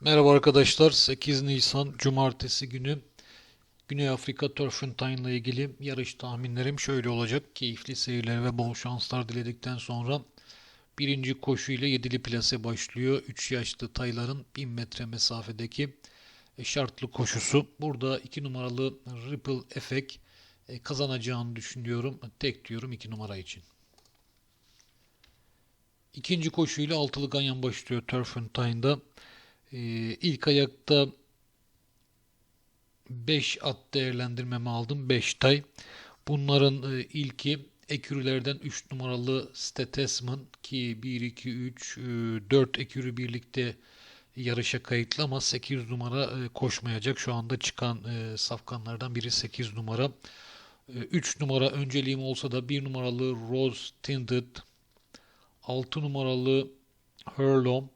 Merhaba arkadaşlar. 8 Nisan Cumartesi günü Güney Afrika Turfentine ile ilgili yarış tahminlerim şöyle olacak. Keyifli seyirler ve bol şanslar diledikten sonra birinci koşu ile yedili plase başlıyor. 3 yaşlı tayların 1000 metre mesafedeki e, şartlı koşusu. Burada 2 numaralı Ripple Effect e, kazanacağını düşünüyorum. Tek diyorum 2 numara için. İkinci koşuyla altılı ganyan başlıyor Turfentine'da. Ee, ilk ayakta 5 at değerlendirmemi aldım. 5 tay. Bunların e, ilki ekürülerden 3 numaralı Statesman ki 1, 2, 3, 4 ekürü birlikte yarışa kayıtlı ama 8 numara e, koşmayacak. Şu anda çıkan e, safkanlardan biri 8 numara. 3 numara önceliğim olsa da 1 numaralı Rose Tinted, 6 numaralı Hurlom,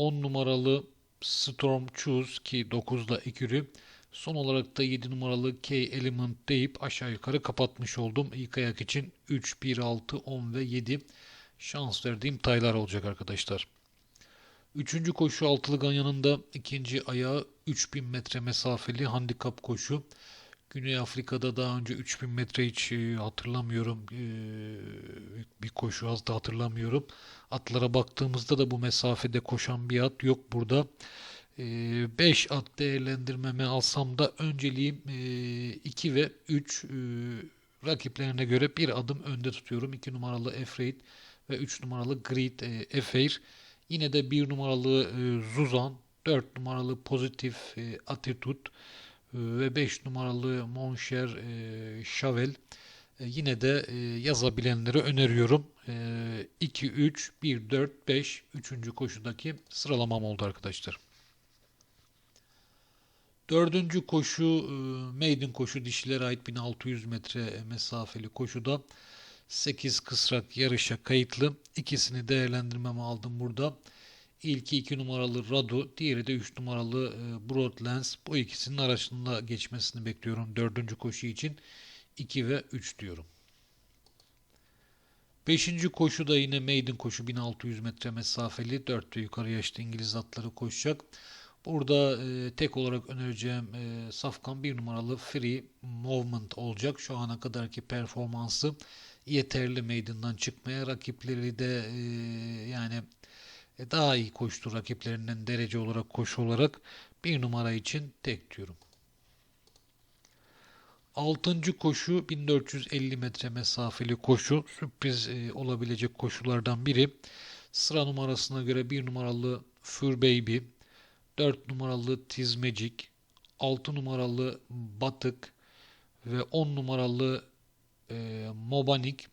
10 numaralı Storm Choose ki 9'da ekürü. Son olarak da 7 numaralı K Element deyip aşağı yukarı kapatmış oldum. İlk ayak için 3, 1, 6, 10 ve 7 şans verdiğim taylar olacak arkadaşlar. Üçüncü koşu altılı ganyanında ikinci ayağı 3000 metre mesafeli handikap koşu. Güney Afrika'da daha önce 3000 metre hiç e, hatırlamıyorum. E, bir koşu az da hatırlamıyorum. Atlara baktığımızda da bu mesafede koşan bir at yok burada. 5 e, at değerlendirmeme alsam da önceliğim 2 ve 3 rakiplerine göre bir adım önde tutuyorum. 2 numaralı Efraid ve 3 numaralı Great Efair. Yine de 1 numaralı Zuzan, 4 numaralı Pozitif Attitude, ve 5 numaralı Monşer e, Şavel e, yine de e, yazabilenleri öneriyorum. E, 2, 3, 1, 4, 5 3. koşudaki sıralamam oldu arkadaşlar. Dördüncü koşu e, maiden koşu dişilere ait 1600 metre mesafeli koşuda 8 kısrak yarışa kayıtlı. İkisini değerlendirmeme aldım burada. İlki 2 numaralı Radu, diğeri de 3 numaralı e, Broadlands. Bu ikisinin arasında geçmesini bekliyorum dördüncü koşu için. 2 ve 3 diyorum. Beşinci koşu da yine maiden koşu 1600 metre mesafeli 4 ve yukarı yaşlı İngiliz atları koşacak. Burada e, tek olarak önereceğim e, safkan bir numaralı Free Movement olacak. Şu ana kadarki performansı yeterli maiden'dan çıkmaya rakipleri de e, yani daha iyi koştu rakiplerinden derece olarak koşu olarak bir numara için tek diyorum. Altıncı koşu 1450 metre mesafeli koşu. Sürpriz e, olabilecek koşulardan biri. Sıra numarasına göre bir numaralı Fur Baby, 4 numaralı Tiz Magic, 6 numaralı Batık ve 10 numaralı e, Mobanik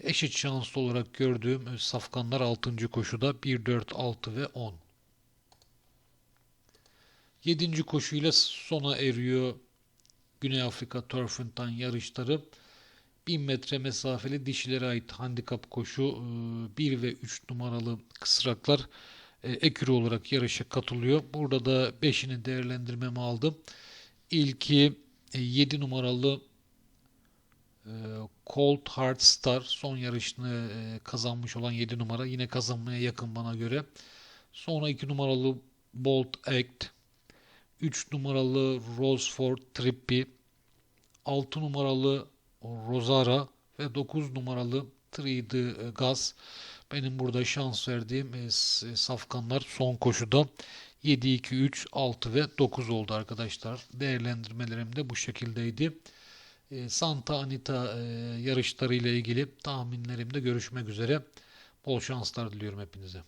Eşit şanslı olarak gördüğüm safkanlar 6. koşuda 1, 4, 6 ve 10. 7. koşuyla sona eriyor Güney Afrika Turfentan yarışları. 1000 metre mesafeli dişilere ait handikap koşu 1 ve 3 numaralı kısraklar ekürü olarak yarışa katılıyor. Burada da 5'ini değerlendirmemi aldım. İlki 7 numaralı Cold Heart Star son yarışını e, kazanmış olan 7 numara. Yine kazanmaya yakın bana göre. Sonra 2 numaralı Bolt Act. 3 numaralı Roseford Trippy. 6 numaralı Rosara ve 9 numaralı Trade Gas. Benim burada şans verdiğim e, safkanlar son koşuda 7, 2, 3, 6 ve 9 oldu arkadaşlar. Değerlendirmelerim de bu şekildeydi. Ee, Santa Anita e, yarışları ile ilgili tahminlerimde görüşmek üzere. Bol şanslar diliyorum hepinize.